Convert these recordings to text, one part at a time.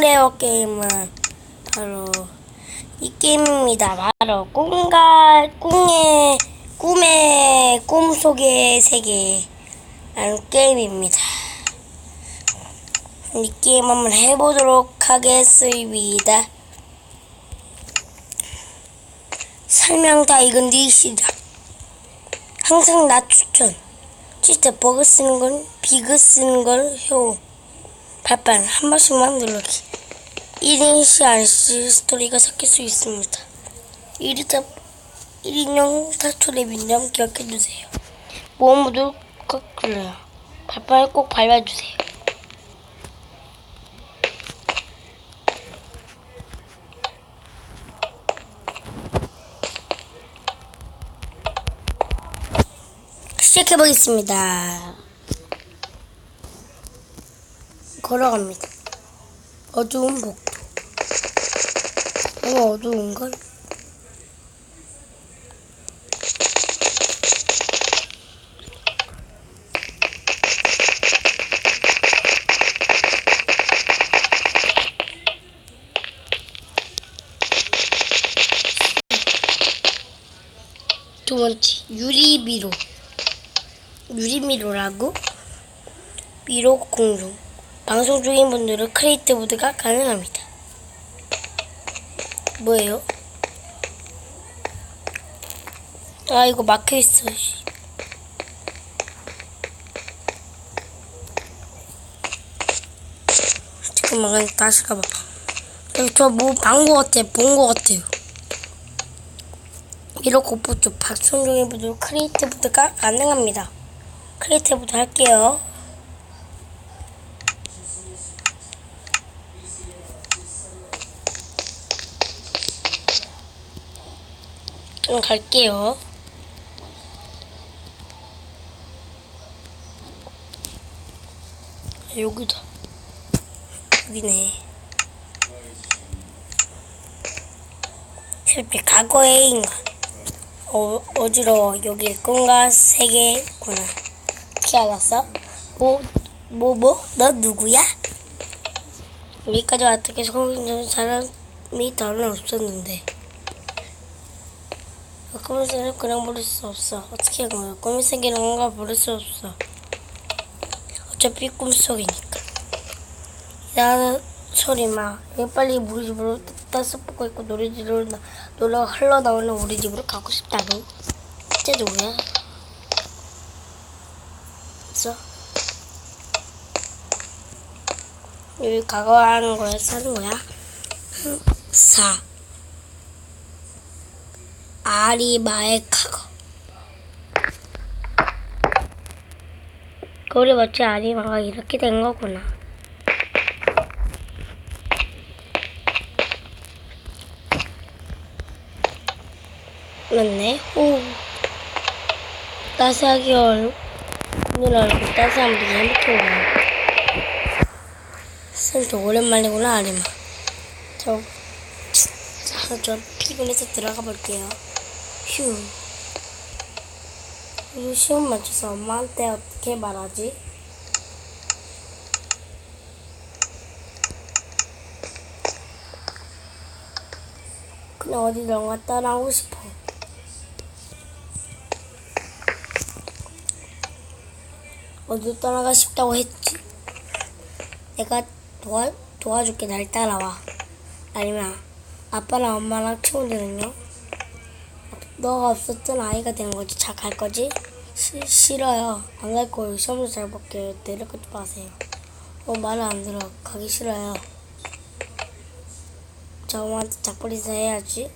오늘의 게임은 바로 이 게임입니다. 바로 꿈과 꿈의 꿈의 꿈 속의 세계라는 게임입니다. 이 게임 한번 해보도록 하겠습니다. 설명 다 읽은 뒤 시작. 항상 나 추천. 진짜 버그 쓰는 건 비그 쓰는 걸 효. 발판 한 번씩만 누르기. 1인시 안시 스토리가 섞일 수 있습니다. 1인자 1인용 사초의 민감 기억해주세요. 모험 모두 꼭 눌러요. 발판을 꼭 밟아주세요. 시작해보겠습니다. 걸어갑니다. 어두운 복도. 너무 어두운걸? 두 번째, 유리미로. 유리미로라고? 미로 공중. 방송 중인 분들은 크리에이트 모드가 가능합니다. 뭐예요? 아 이거 막혀 있어. 씨. 잠깐만 다시 가봐. 저뭐 방구 같아, 본 거 같아요. 미로 고포트 방송 중인 분들은 크리에이트 모드가 가능합니다. 크리에이트 모드 할게요. 좀 갈게요. 아, 여기다. 여기네. 실패 과거의 인간. 어, 어지러워. 여기 꿈과 세계구나. 어떻게 알았어? 뭐, 뭐, 뭐? 너 누구야? 여기까지 어떻게 성공한 사람이 더는 없었는데. 검은색을 그냥 버릴 수 없어. 어떻게 한 거야? 검은색이란 건가 버릴 수 없어. 어차피 꿈속이니까. 이상한 소리 마. 빨리 우리 집으로 따스 뽑고 있고 노래 집으로 나, 노래가 흘러나오는 우리 집으로 가고 싶다고. 쟤 누구야? 있어? 여기 가거하는 거야? 사는 거야? 사. 아리마의 카거. 거울에 맞춰 아리마가 이렇게 된 거구나. 맞네. 오. 따스하게 얼, 눈 얼굴 따스한 물이 행복해 보여. 쌤저 오랜만이구나, 아리마. 저, 저, 저 피곤해서 들어가 볼게요. 휴. 이거 시험 맞춰서 엄마한테 어떻게 말하지? 그냥 어디 런가 따라하고 싶어. 어디 떠나가 싶다고 했지? 내가 도와, 도와줄게. 날 따라와. 아니면 아빠랑 엄마랑 친구들은요? 너가 없었던 아이가 되는 거지. 잘갈 거지? 시, 싫어요. 안 갈 거예요. 시험도 잘 볼게요. 내려가지 마세요. 어, 말을 안 들어. 가기 싫어요. 저 엄마한테 작버리서 해야지.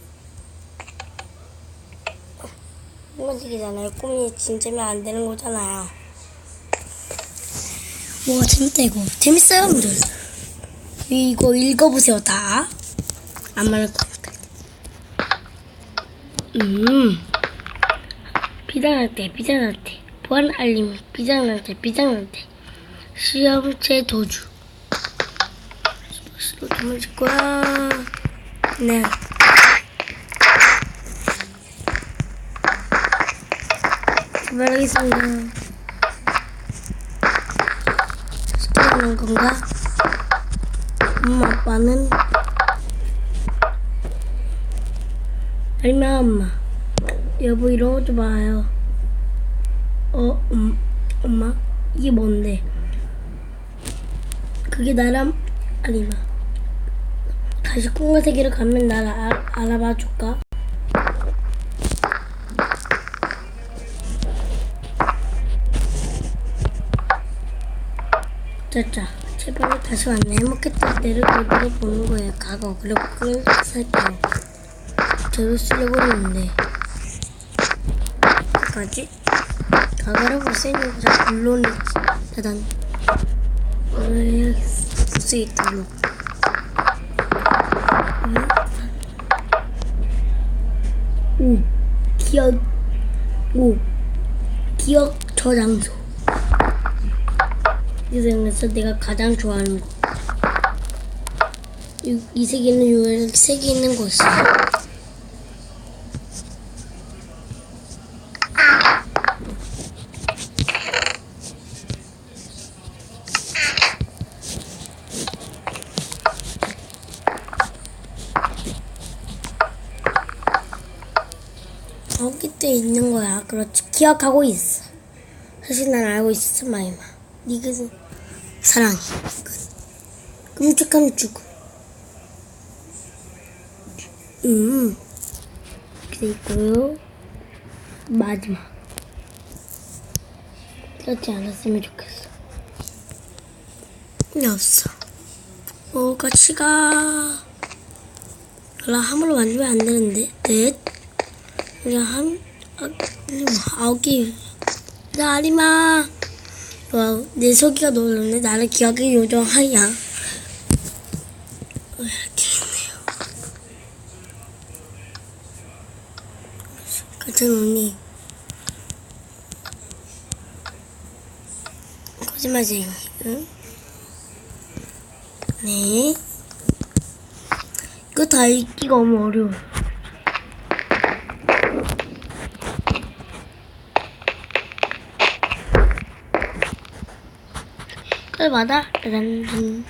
꿈만지기잖아요. 꿈이 진짜면 안 되는 거잖아요. 뭐가 재밌다 이거. 재밌어요, 여러분들. 이거 읽어보세요, 다. 안 거니까. 음. 비단할 때. 보안 알림, 비단할 때. 시험체 도주. 시로 주무실 거야. 네. 출발하겠습니다. 시켜주는 건가? 엄마 아빠는 알면 엄마? 여보 이러지 마요. 어 음, 엄마? 이게 뭔데? 그게 나랑 아니마 다시 꿈과 세계로 가면 나를 알, 알아봐 줄까? 짜짜. 제발 다시 왔네. 행복했던 때를 그대로 보는 거예요 과거. 그리고 꿈을 살게요 저를 볼수 있는 거자 물론이지. 대단. 오늘 수 있도록 오 기억. 오 기억 저장소. 이 세상에서 내가 가장 좋아하는 곳. 이, 이 세계는 유일한 색이 있는 곳이야. 여기 또 있는 거야. 그렇지. 기억하고 있어. 사실 난 알고 있었어, 마이마. 니가 사랑해. 끝. 끔찍한 죽음. 음. 그리고요. 마지막. 그렇지 않았으면 좋겠어. 이 없어. 어, 같이 가. 나 함으로 만들면 안 되는데. 넷. 그냥 한, 아, 개. 나 아리마. 와, 내 속이가 놀랐네. 나를 기억의 요정하야. 이렇게 있네요. 같은 언니. 거짓말쟁이. 응? 네. 이거 다 읽기가 너무 어려워. 때마다 란든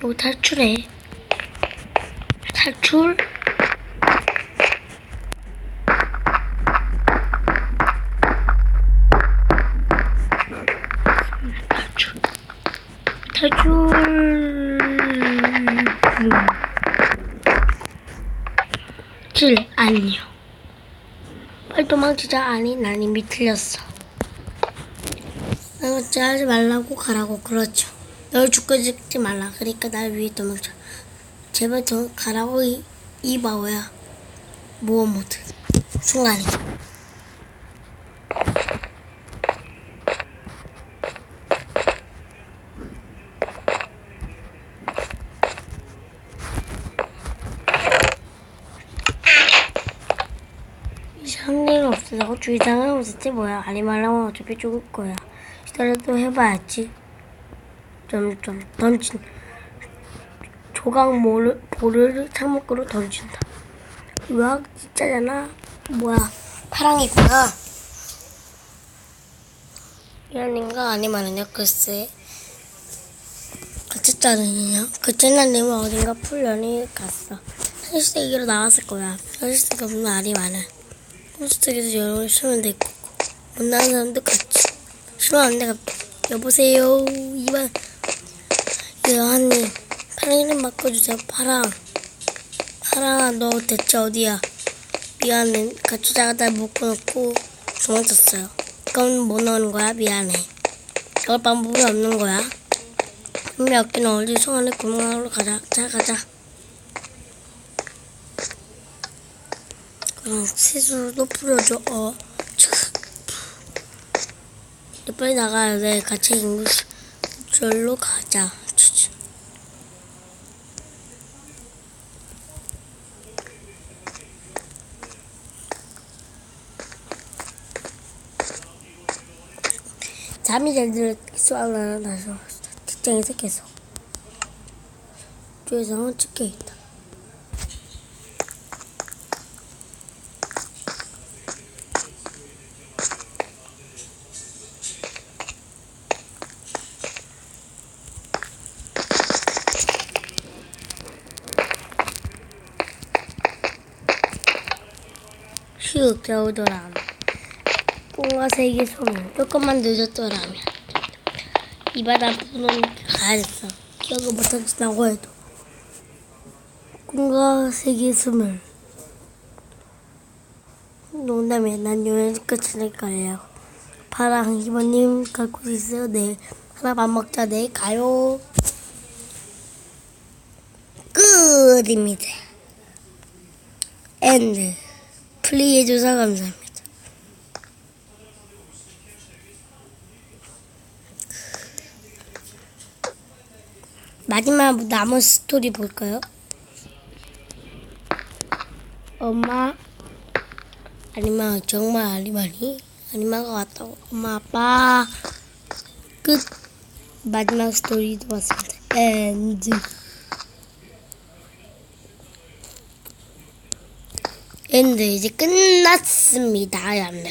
뭐 탈출해. 탈출 탈출 탈출 질 안녕 빨리 도망치자. 아니, 난 이미 틀렸어. 날 어찌하지 말라고 가라고. 그렇죠. 널 죽고 죽지 말라. 그러니까 날 위해 도망쳐. 제발 더 가라고 이, 이 바보야. 모험 모드. 순간이. 이상한 일 없어서 주의사항은 없었지? 뭐야? 아니 말라면 어차피 죽을 거야. 기다려도 해봐야지. 점점 던진. 조각 모를, 창문으로 던진다. 으악 진짜잖아? 뭐야? 파랑이구나. 이런인가 아니면은요 글쎄. 자르냐 그때는 내면 어딘가 풀려니 갔어. 현실세계로 나왔을 거야. 현실세계 없는 알이 많아 홈스택에서 여러분 쉬면 될 거고 못 나는 사람도 같이 안 돼. 여보세요. 이만. 여한님 파랑 이름 바꿔주세요. 파랑 파랑아. 너 대체 어디야? 미안해. 가출자가 날 묶어놓고 도망쳤어요. 그건 뭐 넣는 거야? 미안해. 그럴 방법이 없는 거야. 분명 없기는 어디 소원의 구멍으로 가자. 자 가자 그럼 세수도 풀어줘. 어. 너 빨리 나가야 돼. 같이 인구절로 가자. 잠이 잘 들어 수학을 나서 직장에서 계속 쪽에서 찍혀 있다. 쓱 겨우더라면 꿈과 세계 소멸 조금만 늦었더라면 이 바다 부는 가야겠어 기억을 못하겠다고 해도 꿈과 세계 소멸 농담이야 난 여기서 끝을 거예요. 파랑 이모님 갖고 있어요? 네. 하나 밥 먹자. 네 가요. 끝입니다. 엔드 플레이해줘서 감사합니다. 마지막 남은 스토리 볼까요? 엄마 아니면 정말 아니마니? 아니마가 왔다고. 엄마 아빠. 끝. 마지막 스토리도 봤습니다. 엔드 엔드 이제 끝났습니다 여러분들